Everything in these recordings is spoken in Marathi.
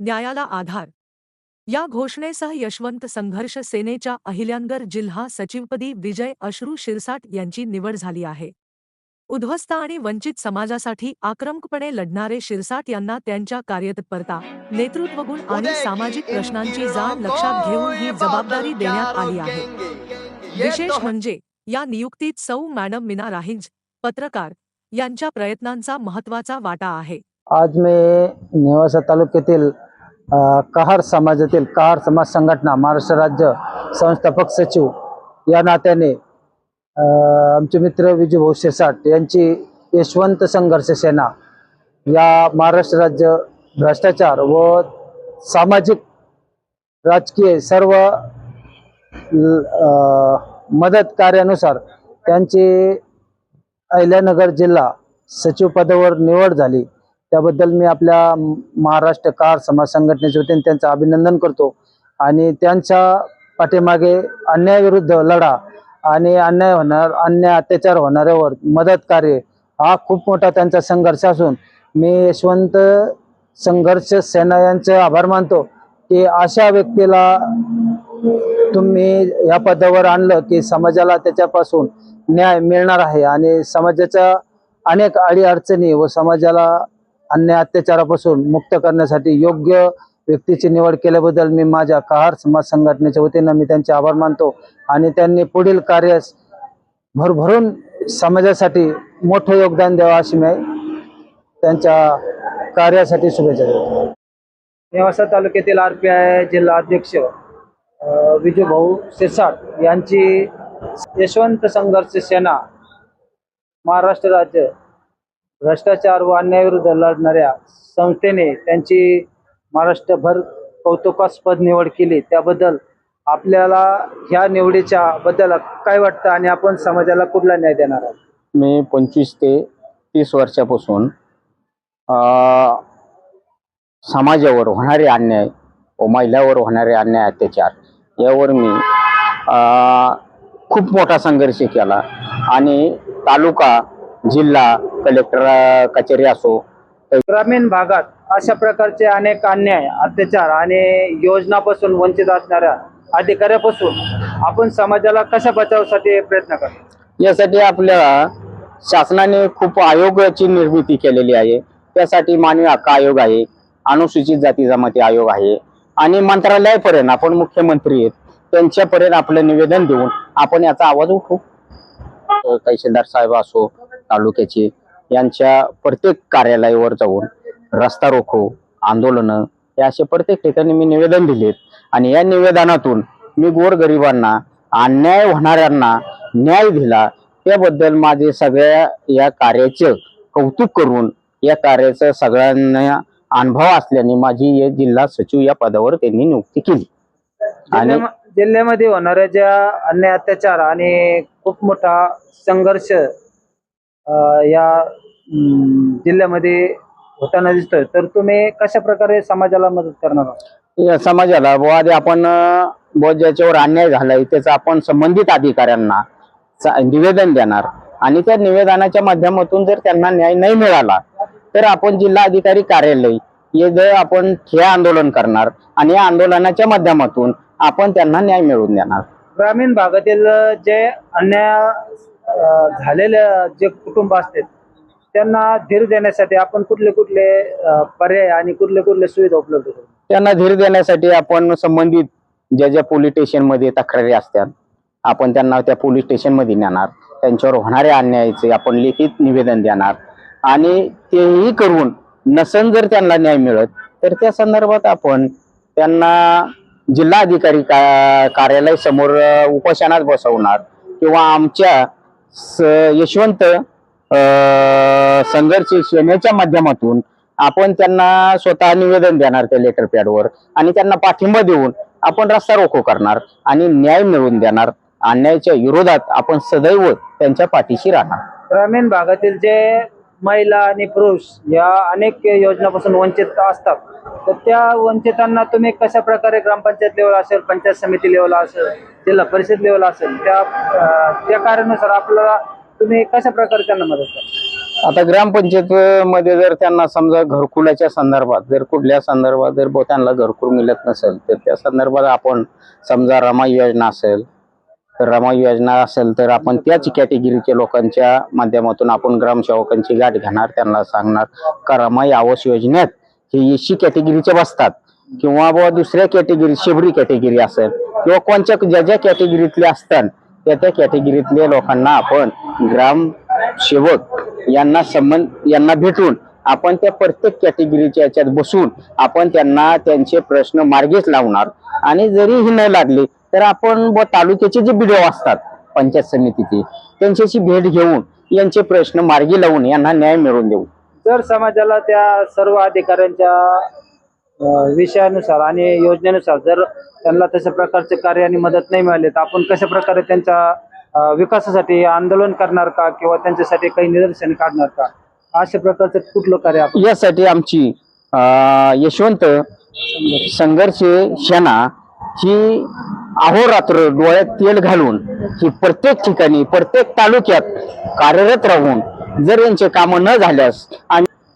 न्यायाला आधार. या घोषणेसह यशवंत संघर्ष सेनेच्या अहिल्यानगर जिल्हा सचिवपदी विजय अश्रू शिरसाट यांची निवड झाली आहे. उद्ध्वस्त आणि वंचित समाजासाठी आक्रमकपणे लढणारे शिरसाट यांना त्यांच्या कार्यतत्परता नेतृत्वगुण आणि सामाजिक प्रश्नांची जाण लक्षात घेऊन ही जबाबदारी देण्यात आली आहे. विशेष म्हणजे या नियुक्तीत सौ मॅडम मीना राहिंज पत्रकार यांच्या प्रयत्नांचा महत्त्वाचा वाटा आहे. आज मी नेवासा तालुक्यातील कहार समाजातील कहार समाज संघटना महाराष्ट्र राज्य संस्थापक सचिव या नात्याने आमचे मित्र विजयभाऊ शिरसाट यांची यशवंत संघर्ष सेना या महाराष्ट्र राज्य भ्रष्टाचार व सामाजिक राजकीय सर्व ल- मदत कार्यानुसार त्यांची अहिल्यानगर जिल्हा सचिव पदावर निवड झाली. त्याबद्दल मी आपल्या महाराष्ट्र कार समाज संघटनेच्या वतीने त्यांचं अभिनंदन करतो. आणि त्यांच्या पाठीमागे अन्यायाविरुद्ध लढा आणि अन्याय होणार अन्याय अत्याचार होणाऱ्यावर मदत कार्य हा खूप मोठा त्यांचा संघर्ष असून मी यशवंत संघर्ष सेना यांचे आभार मानतो की अशा व्यक्तीला तुम्ही या पदावर आणलं की समाजाला त्याच्यापासून न्याय मिळणार आहे. आणि समाजाच्या अनेक अडी अडचणी व समाजाला अन्याय अत्याचारापासून मुक्त करण्यासाठी योग्य व्यक्तीची निवड केल्याबद्दल मी माझ्या कहार समाज संघटनेच्या वतीनं मी त्यांचे आभार मानतो आणि त्यांनी पुढील कार्यास भरभरून समाजासाठी मोठं योगदान द्यावं अशी मी त्यांच्या कार्यासाठी शुभेच्छा देतो. नेवासा तालुक्यातील आर पी आय जिल्हा अध्यक्ष विजूभाऊ शिरसाट यांची यशवंत संघर्ष सेना महाराष्ट्र राज्य भ्रष्टाचार व अन्यायाविरुद्ध लढणाऱ्या संस्थेने त्यांची महाराष्ट्रभर कौतुकास्पद निवड केली. त्याबद्दल आपल्याला ह्या निवडीच्या बद्दल काय वाटतं आणि आपण समाजाला कुठला न्याय देणार आहोत? मी पंचवीस ते तीस वर्षापासून समाजावर होणारे अन्याय व महिलावर होणारे अन्याय अत्याचार यावर मी खूप मोठा संघर्ष केला आणि तालुका जिल्हा कलेक्टर कचेरी असो. ग्रामीण भागात अशा प्रकारचे अनेक अन्याय अत्याचार आणि योजनापासून वंचित असणाऱ्या अधिकाऱ्यापासून आपण समाजाला कशा बचावासाठी प्रयत्न करतो? यासाठी आपल्या शासनाने खूप आयोगाची निर्मिती केलेली आहे. त्यासाठी मानवी हक्क आयोग आहे अनुसूचित जाती जमाती आयोग आहे आणि मंत्रालयापर्यंत आपण मुख्यमंत्री आहेत त्यांच्यापर्यंत आपलं निवेदन देऊन आपण याचा आवाज उठवू. अ, तहसीलदार साहेब असो तालुक्याचे यांच्या प्रत्येक कार्यालयावर जाऊन रस्ता रोखो आंदोलनं हे असे प्रत्येक ठिकाणी मी निवेदन दिलेत. आणि या निवेदनातून मी गोरगरिबांना अन्याय होणाऱ्यांना न्याय दिला त्याबद्दल माझे सगळ्या या कार्याचे कौतुक करून या कार्याचा सगळ्यांना अनुभव असल्याने माझी या जिल्हा सचिव या पदावर त्यांनी नियुक्ती केली. आणि जिल्ह्यामध्ये होणाऱ्या ज्या अन्याय अत्याचार आणि खूप मोठा संघर्ष या जिल्ह्यामध्ये होताना दिसतोय. तर तुम्ही कशा प्रकारे समाजाला मदत करणार आहात? या समाजाला बुवा आधी आपण बुवा ज्याच्यावर अन्याय झालाय त्याचं आपण संबंधित अधिकाऱ्यांना चा- निवेदन देणार. आणि त्या निवेदनाच्या माध्यमातून जर त्यांना न्याय नाही मिळाला तर आपण जिल्हा अधिकारी कार्यालय हे जर आपण ठिय्या आंदोलन करणार आणि या आंदोलनाच्या माध्यमातून आपण त्यांना न्याय मिळवून देणार. ग्रामीण भागातील जे अन्याय अं, झालेले जे कुटुंब असतात त्यांना धीर देण्यासाठी आपण कुठले कुठले पर्याय आणि कुठले कुठले सुविधा उपलब्ध करू? त्यांना धीर देण्यासाठी आपण संबंधित ज्या ज्या पोलीस स्टेशनमध्ये तक्रारी असतात आपण त्यांना त्या पोलीस स्टेशनमध्ये नेणार. त्यांच्यावर होणाऱ्या अन्यायाचे आपण लिखित निवेदन देणार. आणि तेही करून नसन जर त्यांना न्याय मिळत तर त्या संदर्भात आपण त्यांना जिल्हाधिकारी का कार्यालय समोर उपोषणात बसवणार किंवा आमच्या यशवंत अ, संघर्ष सेनेच्या माध्यमातून आपण त्यांना स्वतः निवेदन देणार त्या लेटर पॅडवर आणि त्यांना पाठिंबा देऊन आपण रस्ता रोको करणार आणि न्याय मिळवून देणार. अन्यायाच्या विरोधात आपण सदैव त्यांच्या पाठीशी राहणार. ग्रामीण भागातील जे महिला आणि पुरुष या अनेक योजनापासून वंचित असतात तर त्या वंचितांना तुम्ही कशा प्रकारे ग्रामपंचायत लेवल असेल पंचायत समिती लेवल असेल जिल्हा परिषद लेवल असेल त्या त्या कार्यानुसार आपल्याला तुम्ही कशा प्रकारे त्यांना मदत करता? आता ग्रामपंचायत मध्ये जर त्यांना समजा घरकुलाच्या संदर्भात जर कुठल्या संदर्भात जर त्यांना घरकुल मिळत नसेल तर त्या संदर्भात आपण समजा रमाई योजना असेल तर रमाई योजना असेल तर आपण त्याच कॅटेगरीच्या लोकांच्या माध्यमातून आपण ग्रामसेवकांची गाठ घेणार त्यांना सांगणार का रमाई आवास योजनेत हे एसी कॅटेगरीचे बसतात. किंवा बुवा दुसऱ्या कॅटेगरी शेबरी कॅटेगरी असेल किंवा कोणत्या ज्या ज्या कॅटेगरीतले असतात त्या त्या कॅटेगरीतल्या लोकांना आपण ग्राम सेवक यांना संबंध यांना भेटून आपण त्या प्रत्येक कॅटेगरीच्या याच्यात बसून आपण त्यांना त्यांचे प्रश्न मार्गीच लावणार. आणि जरी ही न लागली तर आपण व तालुक्याचे जे बिडो असतात पंचायत समितीचे त्यांच्याशी भेट घेऊन यांचे प्रश्न मार्गी लावून यांना न्याय मिळवून देऊ. जर समाजाला त्या सर्व अधिकाऱ्यांच्या विषयानुसार आणि योजनेनुसार जर त्यांना तशा प्रकारचे कार्य आणि मदत नाही मिळाली तर आपण कशा प्रकारे त्यांच्या विकासासाठी आंदोलन करणार का किंवा त्यांच्यासाठी काही निदर्शन काढणार का? अशा प्रकारचं कुठलं कार्य यासाठी आमची यशवंत संघर्ष सेना ही अहोरात्र डोळ्यात तेल घालून ही प्रत्येक ठिकाणी प्रत्येक तालुक्यात कार्यरत राहून जर यांचे कामं न झाल्यास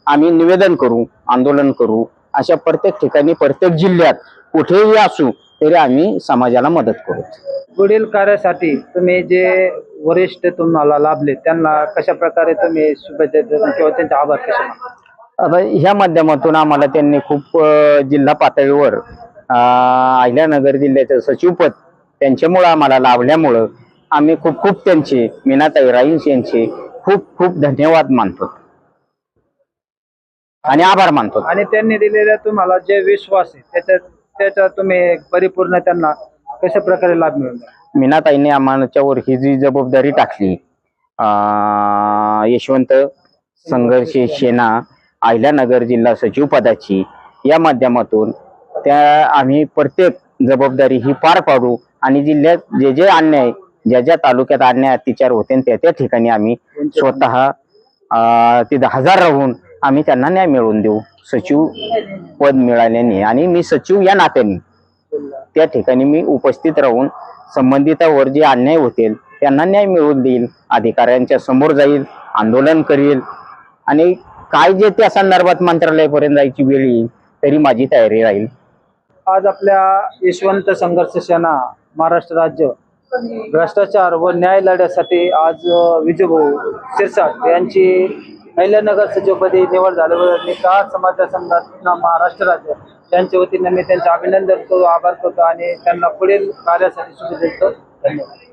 आम्ही निवेदन करू आंदोलन करू. अशा प्रत्येक ठिकाणी प्रत्येक जिल्ह्यात कुठेही असू तरी आम्ही समाजाला मदत करू पुढील कार्यासाठी तुम्ही जे वरिष्ठ तुम्हाला लाभले त्यांना कशा प्रकारे तुम्ही शुभेच्छा किंवा त्यांचे आभार कसे? आता ह्या माध्यमातून आम्हाला त्यांनी खूप जिल्हा पातळीवर अहिल्यानगर जिल्ह्याचं सचिवपद त्यांच्यामुळं आम्हाला लाभल्यामुळं आम्ही खूप खूप त्यांचे मीनाताई राईन्स यांचे खूप खूप धन्यवाद मानतो आणि आभार मानतो आणि त्यांनी दिलेला तुम्हाला जे विश्वास आहे त्याच्या तुम्ही परिपूर्ण त्यांना कशा प्रकारे लाभ द्या? मीनाताईने आम्हाच्यावर ही जी जबाबदारी टाकली यशवंत संघर्ष सेना अहिल्यानगर जिल्हा सचिव पदाची या माध्यमातून त्या आम्ही प्रत्येक जबाबदारी ही पार पाडू आणि जिल्ह्यात जे जे अन्याय ज्या ज्या तालुक्यात अन्याय अत्याचार होते त्या त्या ठिकाणी आम्ही स्वतः तिथं हजर राहून आम्ही त्यांना न्याय मिळवून देऊ. सचिव पद मिळाल्याने आणि मी सचिव या नात्याने त्या ठिकाणी मी उपस्थित राहून संबंधितावर जे अन्याय होतील त्यांना न्याय मिळवून देईल अधिकाऱ्यांच्या समोर जाईल आंदोलन करील आणि काय जे त्या संदर्भात मंत्रालयापर्यंत जायची वेळ येईल तरी माझी तयारी राहील. आज आपल्या यशवंत संघर्ष सेना महाराष्ट्र राज्य भ्रष्टाचार व न्याय लढ्यासाठी आज अ, विजयभाऊ शिरसाट यांची अहिल्यानगर सचिवपदी निवड झाल्याबद्दल मी का समाज संघटना महाराष्ट्र राज्य त्यांच्या वतीने मी त्यांचे अभिनंदन करतो आभार करतो आणि त्यांना पुढील कार्यासाठी शुभेच्छा देतो. धन्यवाद.